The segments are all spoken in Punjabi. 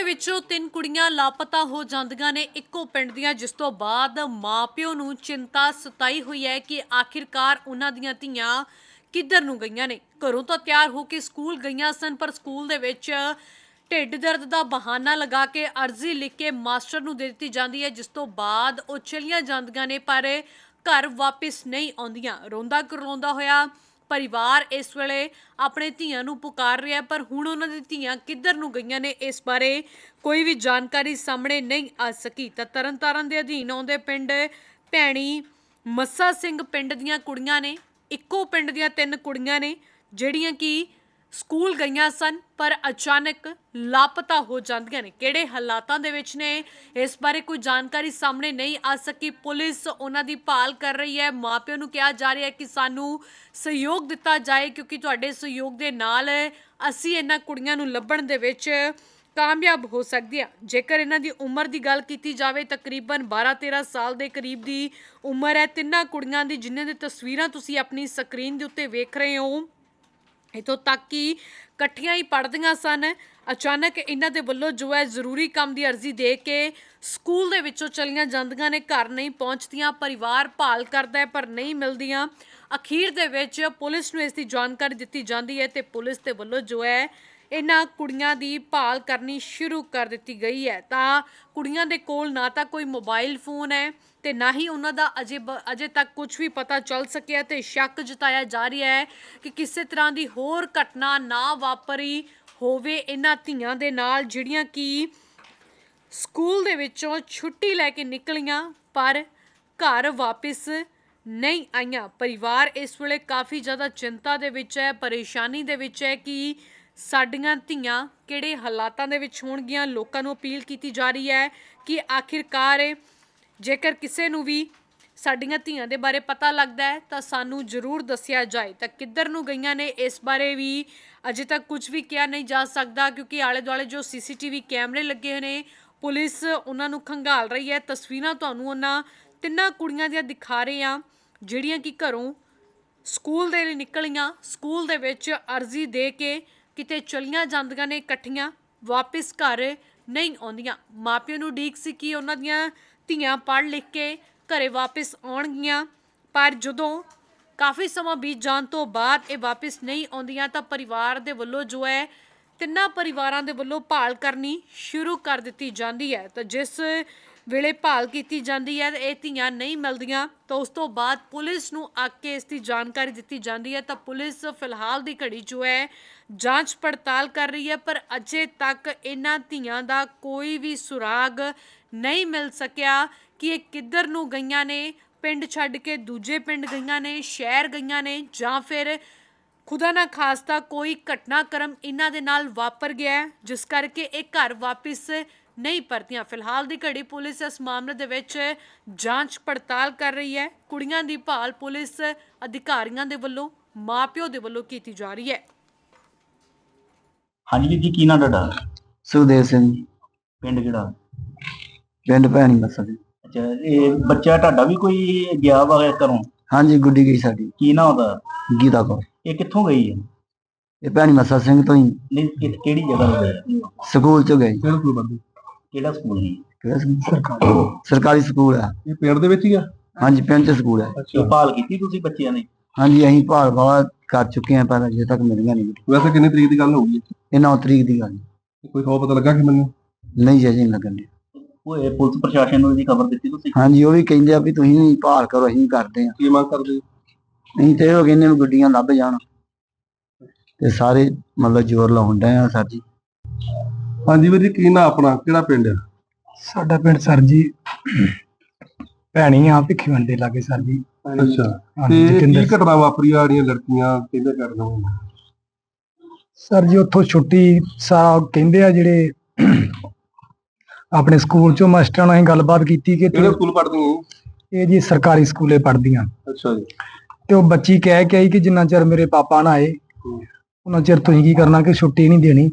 ਦੇ ਵਿੱਚੋਂ ਤਿੰਨ ਕੁੜੀਆਂ ਲਾਪਤਾ ਹੋ ਜਾਂਦੀਆਂ ਨੇ। ਇੱਕੋ ਪਿੰਡ ਦੀਆਂ, ਜਿਸ ਤੋਂ ਬਾਅਦ ਮਾਪਿਓ ਨੂੰ ਚਿੰਤਾ ਸਤਾਈ ਹੋਈ ਹੈ ਕਿ ਆਖਿਰਕਾਰ ਉਹਨਾਂ ਦੀਆਂ ਧੀਆਂ ਕਿੱਧਰ ਨੂੰ ਗਈਆਂ ਨੇ। ਘਰੋਂ ਤਾਂ ਤਿਆਰ ਹੋ ਕੇ ਸਕੂਲ ਗਈਆਂ ਸਨ, ਪਰ ਸਕੂਲ ਦੇ ਵਿੱਚ ਢਿੱਡ ਦਰਦ ਦਾ ਬਹਾਨਾ ਲਗਾ ਕੇ ਅਰਜ਼ੀ ਲਿਖ ਕੇ ਮਾਸਟਰ ਨੂੰ ਦੇ ਦਿੱਤੀ ਜਾਂਦੀ ਹੈ, ਜਿਸ ਤੋਂ ਬਾਅਦ ਉਹ ਚਲੀਆਂ ਜਾਂਦੀਆਂ ਨੇ, ਪਰ ਘਰ ਵਾਪਸ ਨਹੀਂ ਆਉਂਦੀਆਂ। ਰੋਂਦਾ ਕਰਲਾਉਂਦਾ ਹੋਇਆ ਪਰਿਵਾਰ ਇਸ ਵੇਲੇ ਆਪਣੇ ਧੀਆਂ ਨੂੰ ਪੁਕਾਰ ਰਿਹਾ ਪਰ ਹੁਣ ਉਹਨਾਂ ਦੀ ਧੀਆਂ ਕਿੱਧਰ ਨੂੰ ਗਈਆਂ ਨੇ, ਇਸ ਬਾਰੇ ਕੋਈ ਵੀ ਜਾਣਕਾਰੀ ਸਾਹਮਣੇ ਨਹੀਂ ਆ ਸਕੀ। ਤਾਂ ਤਰਨਤਾਰਨ ਦੇ ਅਧੀਨ ਆਉਂਦੇ ਪਿੰਡ ਭੈਣੀ ਮੱਸਾ ਸਿੰਘ ਪਿੰਡ ਦੀਆਂ ਕੁੜੀਆਂ ਨੇ, ਇੱਕੋ ਪਿੰਡ ਦੀਆਂ ਤਿੰਨ ਕੁੜੀਆਂ ਨੇ, ਜਿਹੜੀਆਂ ਕਿ ਸਕੂਲ ਗਈਆਂ ਸਨ, ਪਰ ਅਚਾਨਕ ਲਾਪਤਾ ਹੋ ਜਾਂਦੀਆਂ ਨੇ। ਕਿਹੜੇ ਹਾਲਾਤਾਂ ਦੇ ਵਿੱਚ ਨੇ? ਇਸ ਬਾਰੇ ਕੋਈ ਜਾਣਕਾਰੀ ਸਾਹਮਣੇ ਨਹੀਂ ਆ ਸਕੀ। ਪੁਲਿਸ ਉਹਨਾਂ ਦੀ ਭਾਲ ਕਰ ਰਹੀ ਹੈ। ਮਾਪਿਆਂ ਨੂੰ ਕਿਹਾ ਜਾ ਰਿਹਾ ਹੈ ਕਿ ਸਾਨੂੰ ਸਹਿਯੋਗ ਦਿੱਤਾ ਜਾਏ, ਕਿਉਂਕਿ ਤੁਹਾਡੇ ਸਹਿਯੋਗ ਦੇ ਨਾਲ ਅਸੀਂ ਇਹਨਾਂ ਕੁੜੀਆਂ ਨੂੰ ਲੱਭਣ ਦੇ ਵਿੱਚ ਕਾਮਯਾਬ ਹੋ ਸਕਦੀ ਆ ਜੇਕਰ ਇਹਨਾਂ ਦੀ ਉਮਰ ਦੀ ਗੱਲ ਕੀਤੀ ਜਾਵੇ, ਤਕਰੀਬਨ 12-13 ਸਾਲ ਦੇ ਕਰੀਬ ਦੀ ਉਮਰ ਹੈ। ਤਿੰਨਾਂ ਕੁੜੀਆਂ ਦੀ ਜਿਨ੍ਹਾਂ ਦੀ ਤਸਵੀਰਾਂ ਤੁਸੀਂ ਆਪਣੀ ਸਕਰੀਨ ਦੇ ਉੱਤੇ ਵੇਖ ਰਹੇ ਹੋ ਇਥੋਂ ਤੱਕ ਕਿ ਇਕੱਠੀਆਂ ਹੀ ਪੜ੍ਹਦੀਆਂ ਸਨ। ਅਚਾਨਕ ਇਹਨਾਂ ਦੇ ਵੱਲੋਂ ਜੋ ਹੈ ਜ਼ਰੂਰੀ ਕੰਮ ਦੀ ਅਰਜ਼ੀ ਦੇ ਕੇ ਸਕੂਲ ਦੇ ਵਿੱਚੋਂ ਚਲੀਆਂ ਜਾਂਦੀਆਂ ਨੇ, ਘਰ ਨਹੀਂ ਪਹੁੰਚਦੀਆਂ, ਪਰਿਵਾਰ ਭਾਲ ਕਰਦਾ ਹੈ ਪਰ ਨਹੀਂ ਮਿਲਦੀਆਂ। ਅਖੀਰ ਦੇ ਵਿੱਚ ਪੁਲਿਸ ਨੂੰ ਇਸ ਦੀ ਜਾਣਕਾਰੀ ਦਿੱਤੀ ਜਾਂਦੀ ਹੈ ਤੇ ਪੁਲਿਸ ਦੇ ਵੱਲੋਂ ਜੋ ਹੈ ਇਹਨਾਂ ਕੁੜੀਆਂ ਦੀ ਭਾਲ ਕਰਨੀ ਸ਼ੁਰੂ ਕਰ ਦਿੱਤੀ ਗਈ ਹੈ। ਤਾਂ ਕੁੜੀਆਂ ਦੇ ਕੋਲ ਨਾ ਤਾਂ ਕੋਈ ਮੋਬਾਈਲ ਫੋਨ ਹੈ ਤੇ ਨਾ ਹੀ ਉਹਨਾਂ ਦਾ ਅਜੇ ਬ- ਅਜੇ ਤੱਕ ਕੁਝ ਵੀ ਪਤਾ ਚੱਲ ਸਕਿਆ ਤੇ ਸ਼ੱਕ ਜਤਾਇਆ ਜਾ ਰਿਹਾ ਹੈ ਕਿ ਕਿਸੇ ਤਰ੍ਹਾਂ ਦੀ ਹੋਰ ਘਟਨਾ ਨਾ ਵਾਪਰੀ ਹੋਵੇ ਇਹਨਾਂ ਧੀਆਂ ਦੇ ਨਾਲ, ਜਿਹੜੀਆਂ ਕਿ ਸਕੂਲ ਦੇ ਵਿੱਚੋਂ ਛੁੱਟੀ ਲੈ ਕੇ ਨਿਕਲੀਆਂ, ਪਰ ਘਰ ਵਾਪਸ ਨਹੀਂ ਆਈਆਂ। ਪਰਿਵਾਰ ਇਸ ਵੇਲੇ ਕਾਫੀ ਜ਼ਿਆਦਾ ਚਿੰਤਾ ਦੇ ਵਿੱਚ ਹੈ, ਪਰੇਸ਼ਾਨੀ ਦੇ ਵਿੱਚ ਹੈ ਕਿ ਸਾਡੀਆਂ ਧੀਆਂ ਕਿਹੜੇ ਹਾਲਾਤਾਂ ਦੇ ਵਿੱਚ ਹੋਣਗੀਆਂ? ਲੋਕਾਂ ਨੂੰ ਅਪੀਲ ਕੀਤੀ ਜਾ ਰਹੀ ਹੈ ਕਿ ਆਖਿਰਕਾਰ ਜੇਕਰ ਕਿਸੇ ਨੂੰ ਵੀ ਸਾਡੀਆਂ ਧੀਆਂ ਦੇ ਬਾਰੇ ਪਤਾ ਲੱਗਦਾ ਹੈ, ਤਾਂ ਸਾਨੂੰ ਜ਼ਰੂਰ ਦੱਸਿਆ ਜਾਏ। ਤਾਂ ਕਿੱਧਰ ਨੂੰ ਗਈਆਂ ਨੇ, ਇਸ ਬਾਰੇ ਵੀ ਅਜੇ ਤੱਕ ਕੁਝ ਵੀ ਕਿਹਾ ਨਹੀਂ ਜਾ ਸਕਦਾ, ਕਿਉਂਕਿ ਆਲੇ ਦੁਆਲੇ ਜੋ ਸੀਸੀਟੀਵੀ ਕੈਮਰੇ ਲੱਗੇ ਹੋਏ ਨੇ, ਪੁਲਿਸ ਉਹਨਾਂ ਨੂੰ ਖੰਗਾਲ ਰਹੀ ਹੈ। ਤਸਵੀਰਾਂ ਤੁਹਾਨੂੰ ਉਹਨਾਂ ਤਿੰਨਾਂ ਕੁੜੀਆਂ ਦੀਆਂ ਦਿਖਾ ਰਹੇ ਆ ਜਿਹੜੀਆਂ ਕਿ ਘਰੋਂ ਸਕੂਲ ਦੇ ਲਈ ਨਿਕਲੀਆਂ। ਸਕੂਲ ਦੇ ਵਿੱਚ ਅਰਜ਼ੀ ਦੇ ਕੇ ਕਿਤੇ ਚਲੀਆਂ ਜਾਂਦੀਆਂ ਨੇ ਇਕੱਠੀਆਂ, ਵਾਪਸ ਘਰ ਨਹੀਂ ਆਉਂਦੀਆਂ। ਮਾਪਿਆਂ ਨੂੰ ਡੀਕ ਸੀ ਕਿ ਉਹਨਾਂ ਦੀਆਂ ਧੀਆਂ ਪੜ੍ਹ ਲਿਖ ਕੇ ਘਰੇ ਵਾਪਸ ਆਉਣਗੀਆਂ, ਪਰ ਜਦੋਂ ਕਾਫੀ ਸਮਾਂ ਬੀਤ ਜਾਣ ਤੋਂ ਬਾਅਦ ਇਹ ਵਾਪਸ ਨਹੀਂ ਆਉਂਦੀਆਂ ਤਾਂ ਪਰਿਵਾਰ ਦੇ ਵੱਲੋਂ ਜੋ ਹੈ, ਤਿੰਨਾਂ ਪਰਿਵਾਰਾਂ ਦੇ ਵੱਲੋਂ ਭਾਲ ਕਰਨੀ ਸ਼ੁਰੂ ਕਰ ਦਿੱਤੀ ਜਾਂਦੀ ਹੈ। ਤਾਂ ਜਿਸ ਵੇਲੇ ਭਾਲ ਕੀਤੀ ਜਾਂਦੀ ਹੈ, ਇਹ ਧੀਆਂ ਨਹੀਂ ਮਿਲਦੀਆਂ, ਤਾਂ ਉਸ ਤੋਂ ਬਾਅਦ ਪੁਲਿਸ ਨੂੰ ਆ ਕੇ ਇਸ ਦੀ ਜਾਣਕਾਰੀ ਦਿੱਤੀ ਜਾਂਦੀ ਹੈ। ਤਾਂ ਪੁਲਿਸ ਫਿਲਹਾਲ ਦੀ ਘੜੀ ਜੋ ਹੈ, ਜਾਂਚ ਪੜਤਾਲ ਕਰ ਰਹੀ ਹੈ, ਪਰ ਅਜੇ ਤੱਕ ਇਹਨਾਂ ਧੀਆਂ ਦਾ ਕੋਈ ਵੀ ਸੁਰਾਗ ਨਹੀਂ ਮਿਲ ਸਕਿਆ ਕਿ ਇਹ ਕਿੱਧਰ ਨੂੰ ਗਈਆਂ ਨੇ, ਪਿੰਡ ਛੱਡ ਕੇ ਦੂਜੇ ਪਿੰਡ ਗਈਆਂ ਨੇ, ਸ਼ਹਿਰ ਗਈਆਂ ਨੇ, ਜਾਂ ਫਿਰ ਖੁਦਾ ਨਾ ਖਾਸਤਾ ਕੋਈ ਘਟਨਾਕ੍ਰਮ ਇਹਨਾਂ ਦੇ ਨਾਲ ਵਾਪਰ ਗਿਆ ਜਿਸ ਕਰਕੇ ਇਹ ਘਰ ਵਾਪਸ ਨਹੀਂ ਪਰਤੀਆਂ। ਫਿਲਹਾਲ ਦੀ ਘੜੀ ਪੁਲਿਸ ਇਸ ਮਾਮਲੇ ਦੇ ਵਿੱਚ ਜਾਂਚ ਪੜਤਾਲ ਕਰ ਰਹੀ ਹੈ। ਕੁੜੀਆਂ ਦੀ ਭਾਲ ਪੁਲਿਸ ਅਧਿਕਾਰੀਆਂ ਦੇ ਵੱਲੋਂ ਮਾਪਿਓ ਦੇ ਵੱਲੋਂ ਕੀਤੀ ਜਾ ਰਹੀ ਹੈ। ਹਾਂਜੀ ਵੀਰ ਜੀ ਕੀ ਨਾਂ ਤੁਹਾਡਾ? ਸੁਖਦੇਵ ਸਿੰਘ। ਜੀ, ਪਿੰਡ ਕਿਹੜਾ? ਪਿੰਡ ਭੈਣੀ ਮੱਸਾ ਜੀ ਅੱਛਾ ਇਹ ਬੱਚਾ ਤੁਹਾਡਾ ਵੀ ਕੋਈ ਗਿਆ ਵਾ ਘਰੋਂ? ਹਾਂਜੀ ਗੁੱਡੀ ਗਈ ਸਾਡੀ। ਕੀ ਨਾਂ ਉਹਦਾ? ਗੀਤਾ ਕੌਰ। ਇਹ ਕਿੱਥੋਂ ਗਈ ਹੈ? ਇਹ ਭੈਣੀ ਮੱਸਾ ਸਿੰਘ ਤੋਂ ਹੀ। ਨਹੀਂ ਕਿਹੜੀ ਜਗ੍ਹਾ ਤੋਂ ਗਈ? ਸਕੂਲ ਚ ਗਈ। ਕਿਹੜਾ ਸਕੂਲ ਹੈ? ਕਿਹੜਾ ਸਕੂਲ? ਸਰਕਾਰੀ। ਸਕੂਲ ਆ ਇਹ ਪਿੰਡ ਦੇ ਵਿੱਚ ਹੀ ਆ? ਹਾਂਜੀ ਪਿੰਡ ਚ ਸਕੂਲ ਹੈ। ਇਹ ਭਾਲ ਕੀਤੀ ਤੁਸੀਂ ਬੱਚਿਆਂ ਦੀ ਹਾਂਜੀ ਅਸੀਂ ਭਾਲ ਭਾਲ ਕਰ ਚੁੱਕੇ ਹਾਂ ਪਰ ਅਜੇ ਤੱਕ ਮਿਲੀਆਂ ਨਹੀਂ। ਵੈਸੇ ਕਿੰਨੀ ਤਰੀਕ ਦੀ ਗੱਲ ਹੋਊਗੀ ਇਹ 9 ਤਰੀਕ ਦੀ ਗੱਲ ਕੋਈ ਖਬਰ ਪਤਾ ਲੱਗਾ ਕਿ ਮੈਨੂੰ? ਨਹੀਂ ਜੇ ਨਹੀਂ ਲੱਗਣ ਦੀ ਉਹ ਇਹ ਪੁਲਿਸ ਪ੍ਰਸ਼ਾਸਨ ਨੂੰ ਇਹਦੀ ਖਬਰ ਦਿੱਤੀ ਤੁਸੀਂ? ਹਾਂਜੀ ਉਹ ਵੀ ਕਹਿੰਦੇ ਆ ਵੀ ਤੁਸੀਂ ਵੀ ਭਾਲ ਕਰੋ ਅਸੀਂ ਵੀ ਕਰਦੇ ਆ ਕੀ ਮੰਗ ਕਰਦੇ? ਹੋ? ਨਹੀਂ ਤੇ ਉਹ ਕਹਿੰਦੇ ਵੀ ਗੁੱਡੀਆਂ ਲੱਭ ਜਾਣ। ਤੇ ਸਾਰੇ ਮਤਲਬ ਜ਼ੋਰ ਲਾਉਣ ਡਏ ਆ ਸਰ ਜੀ। ਹਾਂਜੀ ਵੀਰ ਜੀ ਕੀ ਨਾਂ ਆਪਣਾ? ਕਿਹੜਾ ਪਿੰਡ ਆ? ਸਾਡਾ ਪਿੰਡ ਸਰ ਜੀ ਭੈਣੀ ਆ ਭਿੱਖੀਵੰਡ ਦੇ ਲਾਗੇ ਸਰ ਜੀ। ਅੱਛਾ ਹਾਂਜੀ, ਤੇ ਕੀ ਜਤਿੰਦਰ। ਘਟਨਾ ਵਾਪਰੀ ਆ ਜਿਹੜੀਆਂ ਲੜਕੀਆਂ ਕਹਿੰਦੇ ਕਰਨਾ ਸਰ ਜੀ ਉੱਥੋਂ ਛੁੱਟੀ ਸਾ ਕਹਿੰਦੇ ਆ ਜਿਹੜੇ ਆਪਣੇ ਸਕੂਲ ਚੋਂ ਮਾਸਟਰਾਂ ਨਾਲ ਅਸੀਂ ਗੱਲਬਾਤ ਕੀਤੀ ਕਿ ਕਿਹੜੇ ਸਕੂਲ ਪੜ੍ਹਦੀਆਂ ਇਹ ਜੀ ਸਰਕਾਰੀ ਸਕੂਲੇ ਪੜ੍ਹਦੀਆਂ। ਅੱਛਾ ਜੀ। ਤੇ ਉਹ ਬੱਚੀ ਕਹਿ ਕੇ ਆਈ ਕਿ ਜਿੰਨਾ ਚਿਰ ਮੇਰੇ ਪਾਪਾ ਨਾ ਆਏ ਹੂੰ। ਉਹਨਾਂ ਚਿਰ ਤੁਸੀਂ ਕੀ ਕਰਨਾ ਕਿ ਛੁੱਟੀ ਨਹੀਂ ਦੇਣੀ।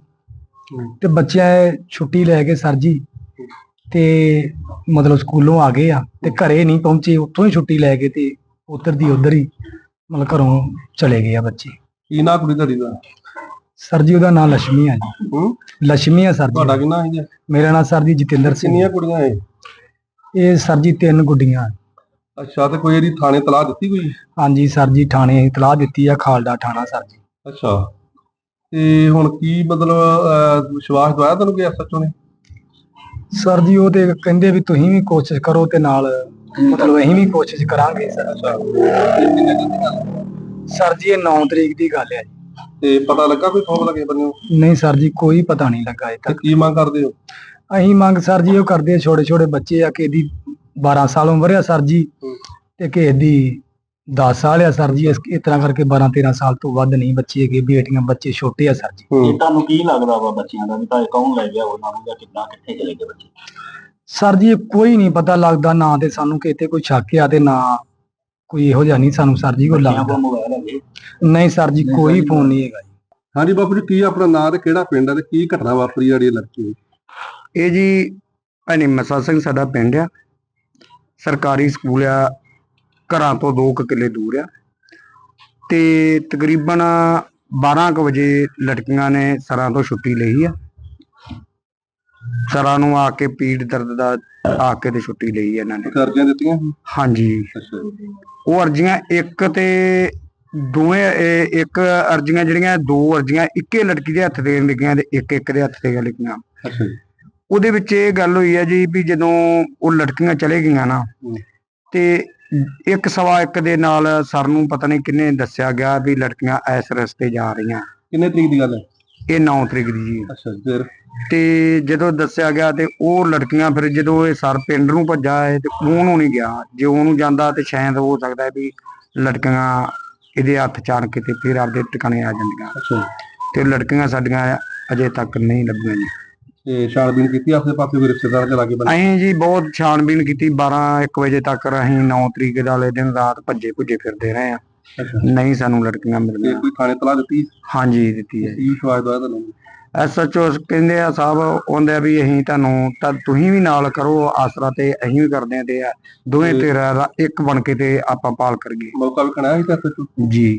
ਤੇ ਬੱਚਿਆਂ ਛੁੱਟੀ ਲੈ ਕੇ ਸਰ ਜੀ ਤੇ ਮਤਲਬ ਸਕੂਲੋਂ ਆ ਗਏ ਆ ਤੇ ਘਰੇ ਨਹੀਂ ਪਹੁੰਚੇ ਉੱਥੋਂ ਹੀ ਛੁੱਟੀ ਲੈ ਕੇ ਤੇ ਉਧਰ ਦੀ ਉਧਰ ਹੀ ਮਤਲਬ ਘਰੋਂ ਚਲੇ ਗਏ ਆ ਬੱਚੇ। ਕੀ ਨਾਂ ਕੁੜੀ ਤੁਹਾਡੀ ਦਾ? ਸਰ ਜੀ ਉਹਦਾ ਨਾਮ ਲక్ష్ਮੀ ਆ ਜੀ। ਹੂੰ। ਲక్ష్ਮੀ ਆ ਸਰ ਜੀ। ਤੁਹਾਡਾ ਕਿੰਨਾ ਹੈ ਮੇਰਾ ਨਾਮ ਸਰ ਜੀ ਜਤਿੰਦਰ ਸਿੰਘ। ਕਿੰਨੀਆਂ ਕੁੜੀਆਂ ਹੈ ਇਹ ਸਰ ਜੀ ਤਿੰਨ ਗੁੱਡੀਆਂ। ਅੱਛਾ ਤੇ ਕੋਈ ਇਹਦੀ ਥਾਣੇ ਤਲਾਹ ਦਿੱਤੀ ਕੋਈ? ਹਾਂਜੀ ਸਰ ਜੀ ਥਾਣੇ ਇਤਲਾਹ ਦਿੱਤੀ ਆ ਖਾਲਡਾ ਥਾਣਾ ਸਰ ਜੀ। ਅੱਛਾ। ਤੇ ਹੁਣ ਕੀ ਮਤਲਬ ਵਿਸ਼ਵਾਸ ਦਵਾਇਆ ਤੁਹਾਨੂੰ ਕਿ ਐਸਐਚਓ ਨੇ? ਸਰ ਜੀ ਉਹ ਤੇ ਕਹਿੰਦੇ ਵੀ ਤੁਸੀਂ ਵੀ ਕੋਸ਼ਿਸ਼ ਕਰੋ ਤੇ ਨਾਲ ਮਤਲਬ ਅਸੀਂ ਵੀ ਕੋਸ਼ਿਸ਼ ਕਰਾਂਗੇ। ਸਰ ਸਰ ਜੀ ਇਹ 9 ਤਰੀਕ ਦੀ ਗੱਲ ਹੈ ਜੀ। ਤੇ ਪਤਾ ਲੱਗਾ ਕੋਈ ਠੋਕ ਲੱਗੇ ਬੰਨਿਓ ਨਹੀਂ ਸਰ ਜੀ ਕੋਈ ਪਤਾ ਨਹੀਂ ਲੱਗਾ ਤੇ ਤੱਕ। ਕੀ ਮੰਗ ਕਰਦੇ ਹੋ? ਅਸੀਂ ਮੰਗ ਸਰ ਜੀ ਉਹ ਕਰਦੇ ਛੋਟੇ ਛੋਟੇ ਬੱਚੇ ਆ ਕਿ ਇਹਦੀ 12 ਸਾਲ ਉਮਰ ਆ ਸਰ ਜੀ। ਤੇ ਕਿ ਇਹਦੀ 10 ਸਾਲ ਆ ਸਰ ਜੀ ਇਸ ਇਸ ਤਰ੍ਹਾਂ ਕਰਕੇ 12 13 ਸਾਲ ਤੋਂ ਵੱਧ ਨਹੀਂ ਬੱਚੇ ਹੈਗੇ ਬੇਟੀਆਂ ਬੱਚੇ ਛੋਟੇ ਆ ਸਰ ਜੀ। ਇਹ ਤੁਹਾਨੂੰ ਕੀ ਲੱਗਦਾ ਵਾ ਬੱਚਿਆਂ ਦਾ ਵੀ ਤਾਂ ਕੌਣ ਲੈ ਗਿਆ ਉਹਨਾਂ ਨੂੰ ਜਾਂ ਕਿੱਦਾਂ ਕਿੱਥੇ ਚਲੇ ਗਏ ਬੱਚੇ? ਸਰ ਜੀ ਕੋਈ ਨਹੀਂ ਪਤਾ ਲੱਗਦਾ ਨਾ ਤੇ ਸਾਨੂੰ ਕਿਤੇ ਕੋਈ ਸ਼ੱਕ ਆ ਤੇ ਨਾ ਕੋਈ ਇਹੋ ਜਿਹਾ ਨਹੀਂ ਸਾਨੂੰ ਸਰ ਜੀ ਕੋਈ ਲੱਗਦਾ। ਨਹੀਂ ਸਰ ਜੀ ਕੋਈ ਫੋਨ ਨਹੀਂ ਹੈਗਾ ਜੀ। ਹਾਂਜੀ ਬਾਪੂ ਜੀ ਕੀ ਆਪਣਾ ਨਾਂ ਤੇ ਕਿਹੜਾ ਪਿੰਡ ਹੈ ਤੇ ਕੀ ਘਟਨਾ ਵਾਪਰੀ ਜਿਹੜੀ ਇਹ ਲੜਕੀ ਹੋਈ? ਇਹ ਜੀ ਭੈਣੀ ਮਸਾ ਸਿੰਘ ਸਾਡਾ ਪਿੰਡ ਆ। ਸਰਕਾਰੀ ਸਕੂਲ ਆ ਘਰਾਂ ਤੋਂ 2 ਕਿੱਲੇ ਦੂਰ ਆ। ਤੇ ਤਕਰੀਬਨ 12 ਕੁ ਵਜੇ ਲੜਕੀਆਂ ਨੇ ਸਰਾਂ ਤੋਂ ਛੁੱਟੀ ਲਈ ਆ। ਸਰਾਂ ਨੂੰ ਆ ਕੇ ਪੀੜ ਦਰਦ ਦਾ ਆ ਕੇ ਤੇ ਛੁੱਟੀ ਲਈ ਇਹਨਾਂ ਨੇ। ਕਰਜ਼ੀਆਂ ਦਿੱਤੀਆਂ ਹਾਂਜੀ। ਉਹ ਅਰਜ਼ੀਆਂ ਇੱਕ ਤੇ ਦੋਵੇਂ ਇੱਕ ਅਰਜ਼ੀਆਂ ਜਿਹੜੀਆਂ ਦੋ ਅਰਜ਼ੀਆਂ ਇੱਕੇ ਲੜਕੀ ਦੇ ਹੱਥ ਤੇ ਲਿਖੀਆਂ ਤੇ ਇੱਕ ਇੱਕ ਦੇ ਹੱਥ ਤੇ ਜੀ ਉਹਦੇ ਵਿੱਚ ਇਹ ਗੱਲ ਹੋਈ ਹੈ ਜੀ ਵੀ ਜਦੋਂ ਉਹ ਲੜਕੀਆਂ ਚਲੇ ਗਈਆਂ ਨਾ। ਤੇ ਇੱਕ ਸਵਾ ਇੱਕ ਦੇ ਨਾਲ ਸਰ ਨੂੰ ਪਤਾ ਨਹੀਂ ਕਿੰਨੇ ਦੱਸਿਆ ਗਿਆ ਵੀ ਲੜਕੀਆਂ ਇਸ ਰਸਤੇ ਜਾ ਰਹੀਆਂ। ਕਿੰਨੇ ਤਰੀਕ ਦੀ ਗੱਲ ਹੈ? ਇਹ 9 ਤਰੀਕ ਦੀ ਜੀ। ਅੱਛਾ ਫਿਰ? ਤੇ ਜਦੋਂ ਦੱਸਿਆ ਗਿਆ ਤੇ ਉਹ ਲੜਕੀਆਂ ਫਿਰ ਜਦੋਂ ਇਹ ਸਰ ਪਿੰਡ ਨੂੰ ਭੱਜਾ ਹੈ ਤੇ ਉਹਨੂੰ ਨਹੀਂ ਗਿਆ। ਜੇ ਉਹਨੂੰ ਜਾਂਦਾ ਤੇ ਸ਼ਾਇਦ ਹੋ ਸਕਦਾ ਵੀ ਲੜਕੀਆਂ ਇਹਦੇ ਹੱਥ ਚਾਣ ਕੇ ਤੇ ਫਿਰ ਆਪਦੇ ਟਿਕਾਣੇ ਆ ਜਾਂਦੀਆਂ। ਤੇ ਲੜਕੀਆਂ ਸਾਡੀਆਂ ਅਜੇ ਤੱਕ ਨਹੀਂ ਲੱਭੀਆਂ ਜੀ। ਤੇ ਛਾਣਬੀਨ ਕੀਤੀ ਆਪਦੇ ਪਾਸੇ ਕੋਈ ਰਿਸ਼ਤੇਦਾਰ ਦੇ ਲਾਗੇ ਬੰਦੇ? ਅਸੀਂ ਜੀ ਬਹੁਤ ਛਾਣਬੀਣ ਕੀਤੀ 12 1 ਵਜੇ ਤੱਕ ਅਸੀਂ 9 ਤਰੀਕ ਵਾਲੇ ਦਿਨ ਰਾਤ ਭੱਜੇ ਭੁੱਜੇ ਫਿਰਦੇ ਰਹੇ ਆ ਨਹੀਂ ਸਾਨੂੰ ਲੜਕੀਆਂ ਤੇ ਮਿਲੀਆਂ ਕੋਈ ਥਾਣੇ ਤਲਾਹ ਦਿੱਤੀ? ਹਾਂਜੀ ਦਿੱਤੀ ਹੈ ਕੀ ਵਿਸ਼ਵਾਸ ਦਵਾਇਆ ਤੁਹਾਨੂੰ? ਐਸਐਚਓ ਕਹਿੰਦੇ ਆ ਸਾਹਿਬ ਆ ਵੀ ਅਸੀਂ ਤੁਹਾਨੂੰ ਤਾਂ ਤੁਸੀਂ ਵੀ ਨਾਲ ਕਰੋ ਆਸਰਾ ਤੇ ਅਸੀਂ ਵੀ ਕਰਦੇ ਆ ਤੇ ਆ ਦੋਵੇਂ ਤੇ- ਰਾ- ਇੱਕ ਬਣ ਕੇ ਤੇ ਆਪਾਂ ਪਾਲ ਕਰੀਏ। ਮੌਕਾ ਵੀ ਕਣਾਇਆ ਸੀ ਤੇ ਐਸਐਚਓ ਜੀ।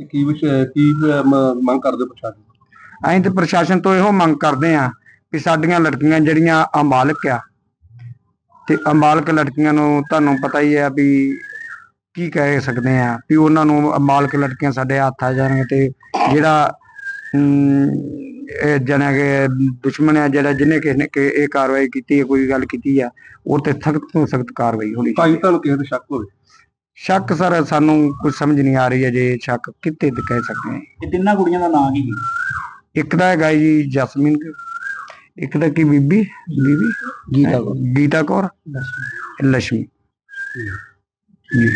ਤੇ ਕੀ ਵਿਸ਼ ਕੀ ਅਹ, ਮ- ਮੰਗ ਕਰਦੇ ਹੋ ਪ੍ਰਸ਼ਾਸਨ ਅਸੀਂ ਤੇ ਪ੍ਰਸ਼ਾਸਨ ਤੋਂ ਇਹੋ ਮੰਗ ਕਰਦੇ ਆ ਕਿ ਸਾਡੀਆਂ ਲੜਕੀਆਂ ਜਿਹੜੀਆਂ ਅਮਾਲਕ ਆ ਤੇ ਅਮਾਲਕ ਲੜਕੀਆਂ ਨੂੰ ਤੁਹਾਨੂੰ ਪਤਾ ਹੀ ਆ ਵੀ ਕੀ ਕਹਿ ਸਕਦੇ ਆ ਵੀ ਉਹਨਾਂ ਨੂੰ ਅਮਾਲਕ ਲੜਕੀਆਂ ਸਾਡੇ ਹੱਥ ਆ ਜਾਣਗੇ ਤੇ ਜਿਹੜਾ ਜਣਾ ਕਿ ਦੁਸ਼ਮਣ ਆ ਜਿਹੜਾ ਜਿਹਨੇ ਕਿਸੇ ਨੇ ਕਿ ਇਹ ਕਾਰਵਾਈ ਕੀਤੀ ਹੈ ਕੋਈ ਗੱਲ ਕੀਤੀ ਆ ਉਹ ਤੇ ਸਖਤ ਤੋਂ ਸਖਤ ਕਾਰਵਾਈ ਹੋਣੀ ਭਾਈ ਤੁਹਾਨੂੰ ਕਿਸੇ ਤੇ ਸ਼ੱਕ ਹੋਵੇ? ਸ਼ੱਕ ਸਰ ਸਾਨੂੰ ਕੁਝ ਸਮਝ ਨਹੀਂ ਆ ਰਹੀ ਹੈ ਜੇ ਸ਼ੱਕ ਕਿਤੇ ਤੇ ਕਹਿ ਸਕਦੇ ਹਾਂ ਇਹ ਤਿੰਨਾਂ ਕੁੜੀਆਂ ਦਾ ਨਾਂ ਕੀ ਸੀ? ਇੱਕ ਦਾ ਹੈਗਾ ਜੀ ਜਸਮੀਨ ਇੱਕ ਦਾ ਕੀ ਬੀਬੀ? ਬੀਬੀ? ਗੀਤਾ ਕੌਰ। ਗੀਤਾ ਕੌਰ? ਲక్ష్ਮੀ ਜੀ।